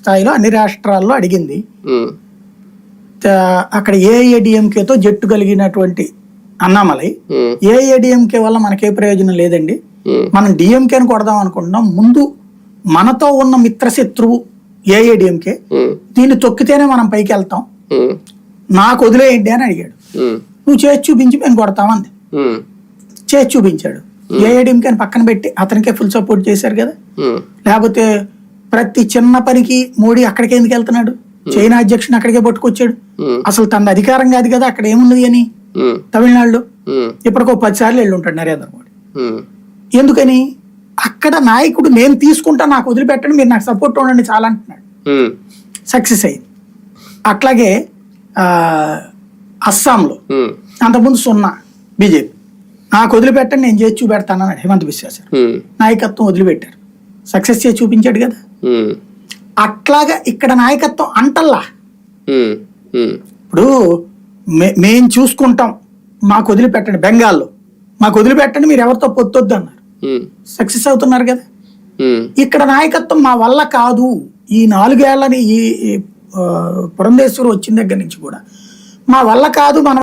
స్థాయిలో అన్ని రాష్ట్రాల్లో అడిగింది. అక్కడ ఏఐఏడిఎంకేతో జట్టు కలిగినటువంటి అన్నామలై ఏఐఏడిఎంకే వల్ల మనకే ప్రయోజనం లేదండి. మనం డిఎంకేని కొడదాం అనుకుంటున్నాం. ముందు మనతో ఉన్న మిత్రశత్రువు ఏఐడిఎంకే దీన్ని తొక్కితేనే మనం పైకి వెళ్తాం. నాకు వదిలేయండి అని అడిగాడు. నువ్వు చేసి చూపించి మేము కొడతామంది చేసి చూపించాడు. ఏఐడిఎంకే పక్కన పెట్టి అతనికే ఫుల్ సపోర్ట్ చేశారు కదా. లేకపోతే ప్రతి చిన్న పనికి మోడీ అక్కడికి ఎందుకు వెళ్తున్నాడు? చైనా అధ్యక్షుని అక్కడికే పట్టుకొచ్చాడు. అసలు తన అధికారం కాదు కదా అక్కడ ఏమున్నది అని? తమిళనాడులో. ఇప్పటికో పది సార్లు వెళ్ళి ఉంటాడు నరేంద్ర మోడీ. ఎందుకని? అక్కడ నాయకుడు నేను తీసుకుంటా నాకు వదిలిపెట్టండి మీరు నాకు సపోర్ట్ ఉండండి చాలా అంటున్నాడు. సక్సెస్ అయింది. అట్లాగే అస్సాంలో. అంతకుముందు సున్నా బీజేపీ. నాకు వదిలిపెట్టండి నేను చేసి చూపెడతాను అన్నాడు హేమంత్ బిశ్వా సార్. నాయకత్వం వదిలిపెట్టారు. సక్సెస్ చేసి చూపించాడు కదా. అట్లాగా ఇక్కడ నాయకత్వం అంటల్లా. ఇప్పుడు మే- మేం చూసుకుంటాం. మాకు వదిలిపెట్టండి బెంగాల్లో. మాకు వదిలిపెట్టండి మీరు ఎవరితో పొత్తొద్దు అన్నారు. సక్సెస్ అవుతున్నారు కదా. ఇక్కడ నాయకత్వం మా వల్ల కాదు. ఈ నాలుగేళ్ళని ఈ పురంధేశ్వరు వచ్చిన దగ్గర నుంచి కూడా. మా వల్ల కాదు మనం